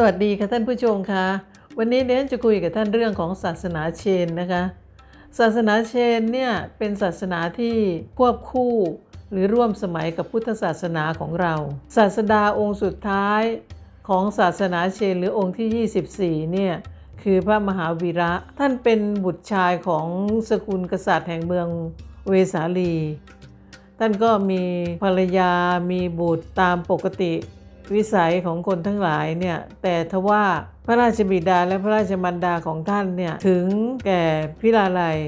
สวัสดีค่ะท่านผู้ชมคะวันนี้เน้นจะคุยกับท่านเรื่องของศาสนาเชนนะคะ ศาสนาเชนเนี่ยเป็นศาสนาที่ควบคู่หรือร่วมสมัยกับพุทธศาสนาของเรา ศาสดาองค์สุดท้ายของศาสนาเชนหรือองค์ที่ 24 เนี่ยคือพระมหาวีระท่านเป็นบุตรชายของสกุลกษัตริย์แห่งเมืองเวสาลี ท่านก็มีภรรยามีบุตรตามปกติ วิสัยของคนทั้งหลายเนี่ยแต่ทว่าพระราชบิดาและพระราชมารดาของท่านเนี่ยถึงแก่พิลาลัย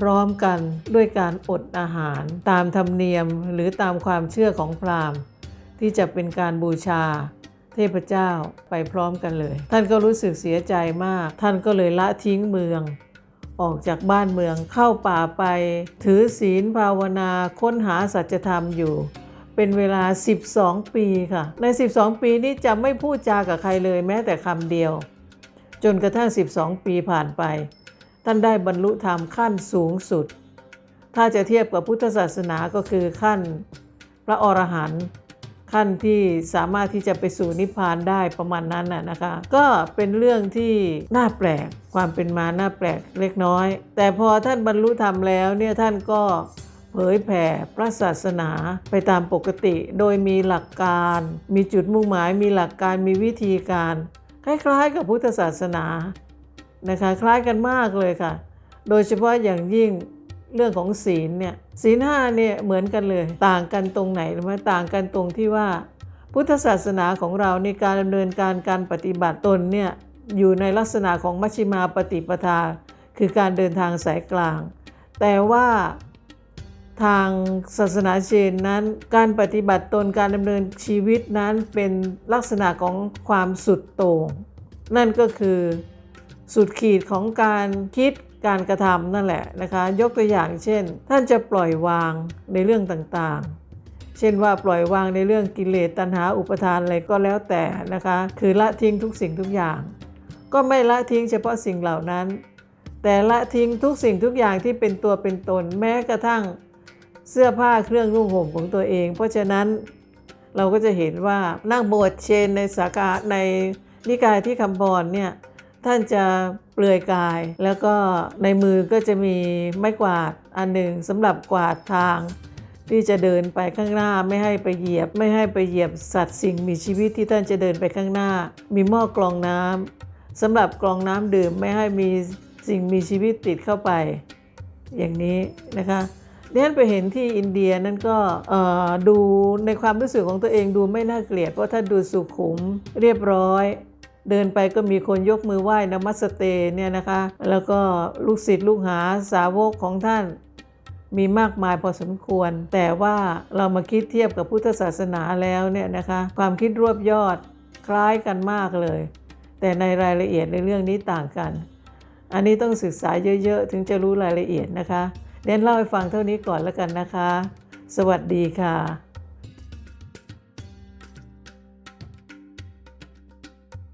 พร้อมกันด้วยการอดอาหารตามธรรมเนียมหรือตามความเชื่อของพราหมณ์ ที่จะเป็นการบูชาเทพเจ้าไปพร้อมกันเลย ท่านก็รู้สึกเสียใจมาก ท่านก็เลยละทิ้งเมือง ออกจากบ้านเมืองเข้าป่าไป ถือศีลภาวนาค้นหาสัจธรรมอยู่ เป็นเวลา 12 ปีค่ะ ใน 12 ปีนี้จะไม่พูดจากับใครเลยแม้แต่คำเดียว จนกระทั่ง 12 ปีผ่านไป ท่านได้บรรลุธรรมขั้นสูงสุด ถ้าจะเทียบกับพุทธศาสนาก็คือขั้นพระอรหันต์ขั้นที่สามารถที่จะไปสู่นิพพานได้ประมาณนั้นน่ะนะคะ ก็เป็นเรื่องที่น่าแปลกความเป็นมาน่าแปลกเล็กน้อย แต่พอท่านบรรลุธรรมแล้วเนี่ยท่านก็ เผยแผ่พระศาสนาไปตามปกติ โดยมีหลักการ มีจุดมุ่งหมาย มีหลักการ มีวิธีการ คล้ายๆ กับพุทธศาสนานะคะคล้ายกันมากเลยค่ะ โดยเฉพาะอย่างยิ่งเรื่องของศีลเนี่ยศีลห้าเนี่ยเหมือนกันเลย ต่างกันตรงไหนหรือไม่ต่างกันตรงที่ว่า พุทธศาสนาของเราในการดำเนินการการปฏิบัติตนเนี่ยอยู่ในลักษณะของมัชฌิมาปฏิปทา คือการเดินทางสายกลาง แต่ว่า ทางศาสนาเชนนั้น การปฏิบัติตนการดำเนินชีวิตนั้นเป็นลักษณะของความสุดโต่งนั่นก็คือสุดขีดของการคิดการกระทำนั่นแหละนะคะยกตัวอย่างเช่น ท่านจะปล่อยวางในเรื่องต่างๆ เช่นว่าปล่อยวางในเรื่องกิเลสตัณหาอุปทานอะไรก็แล้วแต่นะคะ คือละทิ้งทุกสิ่งทุกอย่าง ก็ไม่ละทิ้งเฉพาะสิ่งเหล่านั้น แต่ละทิ้งทุกสิ่งทุกอย่างที่เป็นตัวเป็นตนแม้กระทั่ง เสื้อผ้าเครื่องนุ่งห่มของตัวเอง เพราะฉะนั้นเราก็จะเห็นว่านั่งบวชเชนในสาขาในนิกายที่คำบอลเนี่ยท่านจะเปลือยกาย แล้วก็ในมือก็จะมีไม้กวาดอันหนึ่งสำหรับกวาดทาง ที่จะเดินไปข้างหน้าไม่ให้ไปเหยียบ ไม่ให้ไปเหยียบสัตว์สิ่งมีชีวิตที่ท่านจะเดินไปข้างหน้า มีหม้อกรองน้ำสำหรับกรองน้ำดื่มไม่ให้มีสิ่งมีชีวิตติดเข้าไป อย่างนี้นะคะ ดียนไปเห็นที่อินเดียนั่นก็ดูในความรู้สึกของตัวเองดูไม่น่าเกลียด เพราะท่าดูสุขุมเรียบร้อย เดินไปก็มีคนยกมือไหว้นมัสเตเนี่ยนะคะ แล้วก็ลูกศิษย์ลูกหาสาวกของท่านมีมากมายพอสมควร แต่ว่าเรามาคิดเทียบกับพุทธศาสนาแล้วเนี่ยนะคะความคิดรวบยอดคล้ายกันมากเลย แต่ในรายละเอียดในเรื่องนี้ต่างกัน อันนี้ต้องศึกษาเยอะๆ ถึงจะรู้รายละเอียดนะคะ เดนเล่าให้ฟังเท่านี้ก่อนแล้วกันนะคะ สวัสดีค่ะ